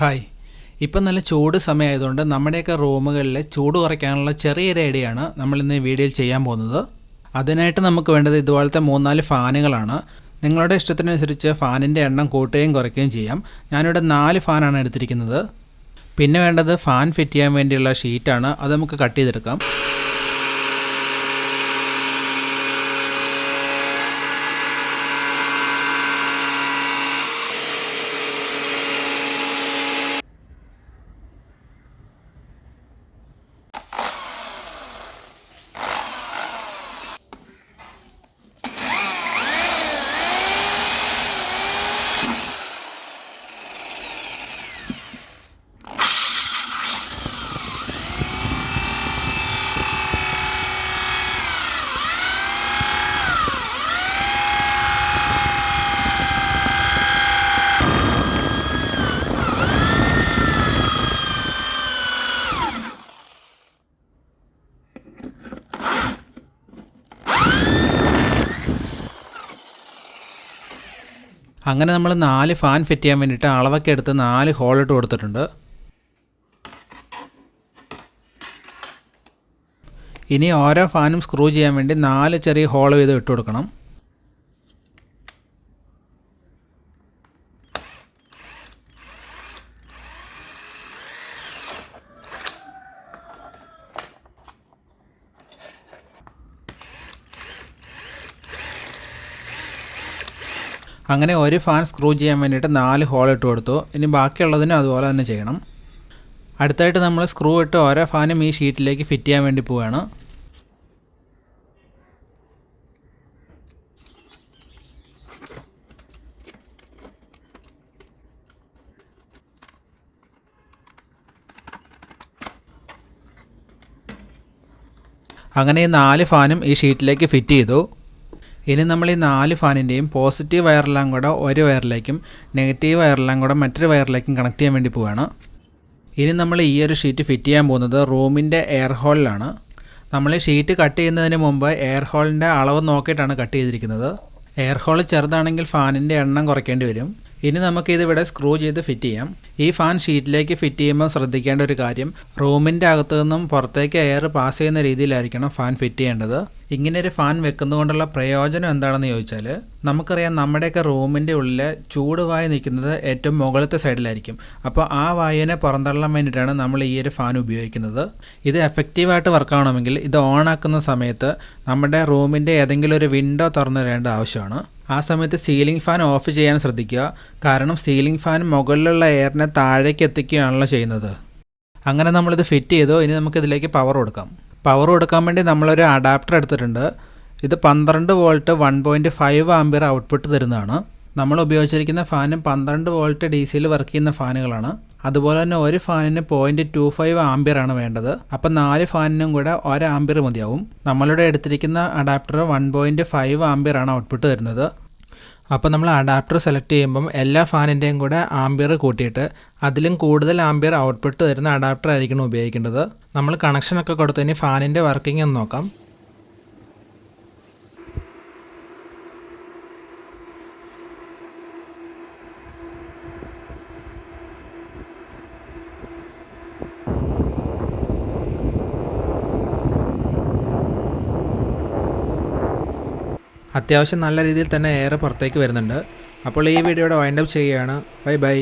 Hi. ഇപ്പം നല്ല ചൂട് സമയമായതുകൊണ്ട് നമ്മുടെയൊക്കെ റൂമുകളിൽ ചൂട് കുറയ്ക്കാനുള്ള ചെറിയൊരു ഐഡിയയാണ് ഈ വീഡിയോയിൽ ചെയ്യാൻ പോകുന്നത്. അതിനായിട്ട് നമുക്ക് വേണ്ടത് ഇതുപോലത്തെ മൂന്നാൽ ഫാനുകളാണ്. നിങ്ങളുടെ ഇഷ്ടത്തിനനുസരിച്ച് ഫാനിന്റെ എണ്ണം കൂട്ടുകയും കുറയ്ക്കുകയും ചെയ്യാം. ഞാനിവിടെ നാല് ഫാനാണ് എടുത്തിരിക്കുന്നത്. പിന്നെ വേണ്ടത് ഫാൻ ഫിറ്റ് ചെയ്യാൻ വേണ്ടിയുള്ള ഷീറ്റാണ്. അത് നമുക്ക് കട്ട് ചെയ്തെടുക്കാം. അങ്ങനെ നമ്മൾ നാല് ഫാൻ ഫിറ്റ് ചെയ്യാൻ വേണ്ടിയിട്ട് അളവൊക്കെ എടുത്ത് നാല് ഹോൾ ഇട്ട് കൊടുത്തിട്ടുണ്ട്. ഇനി ഓരോ ഫാനും സ്ക്രൂ ചെയ്യാൻ വേണ്ടി നാല് ചെറിയ ഹോൾ വീതം ഇട്ട് കൊടുക്കണം. അങ്ങനെ ഒരു ഫാൻ സ്ക്രൂ ചെയ്യാൻ വേണ്ടിയിട്ട് നാല് ഹോൾ ഇട്ട് കൊടുത്തു. ഇനി ബാക്കിയുള്ളതിനും അതുപോലെ തന്നെ ചെയ്യണം. അടുത്തായിട്ട് നമ്മൾ സ്ക്രൂ ഇട്ട് ഓരോ ഫാനും ഈ ഷീറ്റിലേക്ക് ഫിറ്റ് ചെയ്യാൻ വേണ്ടി പോവുകയാണ് അങ്ങനെ ഈ നാല് ഫാനും ഈ ഷീറ്റിലേക്ക് ഫിറ്റ് ചെയ്തു. ഇനി നമ്മൾ ഈ നാല് ഫാനിന്റെയും പോസിറ്റീവ് വയറെല്ലാം കൂടെ ഒരു വയറിലേക്കും നെഗറ്റീവ് വയറെല്ലാം കൂടെ മറ്റൊരു വയറിലേക്കും കണക്ട് ചെയ്യാൻ വേണ്ടി പോവുകയാണ് ഇനി നമ്മൾ ഈ ഒരു ഷീറ്റ് ഫിറ്റ് ചെയ്യാൻ പോകുന്നത് റൂമിന്റെ എയർ ഹോളിലാണ് നമ്മൾ ഷീറ്റ് കട്ട് ചെയ്യുന്നതിന് മുമ്പ് എയർ ഹോളിന്റെ അളവ് നോക്കിയിട്ടാണ് കട്ട് ചെയ്തിരിക്കുന്നത്. എയർ ഹോൾ ചെറുതാണെങ്കിൽ ഫാനിന്റെ എണ്ണം കുറയ്ക്കേണ്ടി വരും. ഇനി നമുക്ക് ഇതിവിടെ സ്ക്രൂ ചെയ്ത് ഫിറ്റ് ചെയ്യാം. ഈ ഫാൻ ഷീറ്റിലേക്ക് ഫിറ്റ് ചെയ്യുമ്പോൾ ശ്രദ്ധിക്കേണ്ട ഒരു കാര്യം റൂമിന്റെ അകത്തു നിന്നും പുറത്തേക്ക് എയർ പാസ് ചെയ്യുന്ന രീതിയിലായിരിക്കണം ഫാൻ ഫിറ്റ് ചെയ്യേണ്ടത്. ഇങ്ങനെ ഒരു ഫാൻ വെക്കുന്നതുകൊണ്ടുള്ള പ്രയോജനം എന്താണെന്ന് ചോദിച്ചാൽ നമുക്കറിയാം നമ്മുടെയൊക്കെ റൂമിന്റെ ഉള്ളിൽ ചൂട് വായു നിൽക്കുന്നത് ഏറ്റവും മുകളിലത്തെ സൈഡിലായിരിക്കും അപ്പോൾ ആ വായുവിനെ പുറന്തള്ളാൻ വേണ്ടിയിട്ടാണ് നമ്മൾ ഈ ഒരു ഫാൻ ഉപയോഗിക്കുന്നത്. ഇത് എഫക്റ്റീവായിട്ട് വർക്ക് ആവണമെങ്കിൽ ഇത് ഓൺ ആക്കുന്ന സമയത്ത് നമ്മുടെ റൂമിന്റെ ഏതെങ്കിലും ഒരു വിൻഡോ തുറന്നു തരേണ്ട ആവശ്യമാണ്. ആ സമയത്ത് സീലിംഗ് ഫാൻ ഓഫ് ചെയ്യാൻ ശ്രദ്ധിക്കുക. കാരണം സീലിംഗ് ഫാൻ മുകളിലുള്ള എയറിനെ താഴേക്ക് എത്തിക്കുകയാണല്ലോ ചെയ്യുന്നത്. അങ്ങനെ നമ്മളിത് ഫിറ്റ് ചെയ്തു. ഇനി നമുക്ക് ഇതിലേക്ക് പവർ കൊടുക്കാം. പവർ കൊടുക്കാൻ വേണ്ടി നമ്മളൊരു അഡാപ്റ്റർ എടുത്തിട്ടുണ്ട്. ഇത് പന്ത്രണ്ട് volt one point five ampere output തരുന്നതാണ്. നമ്മൾ ഉപയോഗിച്ചിരിക്കുന്ന ഫാനും പന്ത്രണ്ട് വോൾട്ട് ഡി സിയിൽ വർക്ക് ചെയ്യുന്ന ഫാനുകളാണ്. അതുപോലെ തന്നെ ഒരു ഫാനിന് പോയിന്റ് ടു ഫൈവ് ആംബിയർ ആണ് വേണ്ടത്. അപ്പം നാല് ഫാനിനും കൂടെ ഒരു ആംബിയർ മതിയാവും. നമ്മളിവിടെ എടുത്തിരിക്കുന്ന adapter one point five ampere ആണ് ഔട്ട്പുട്ട് തരുന്നത് അപ്പോൾ നമ്മൾ അഡാപ്റ്റർ സെലക്ട് ചെയ്യുമ്പം എല്ലാ ഫാനിന്റെയും കൂടെ ആംബിയർ കൂട്ടിയിട്ട് അതിലും കൂടുതൽ ആംബിയർ ഔട്ട്പുട്ട് തരുന്ന അഡാപ്റ്റർ ആയിരിക്കണം ഉപയോഗിക്കേണ്ടത്. നമ്മൾ കണക്ഷനൊക്കെ കൊടുത്തതിന് ഫാനിന്റെ വർക്കിംഗ് ഒന്ന് നോക്കാം. അത്യാവശ്യം നല്ല രീതിയിൽ തന്നെ എയർ പുറത്തേക്ക് വരുന്നുണ്ട്. അപ്പോൾ ഈ വീഡിയോയുടെ വൈൻഡപ്പ് ചെയ്യുകയാണ്. Bye bye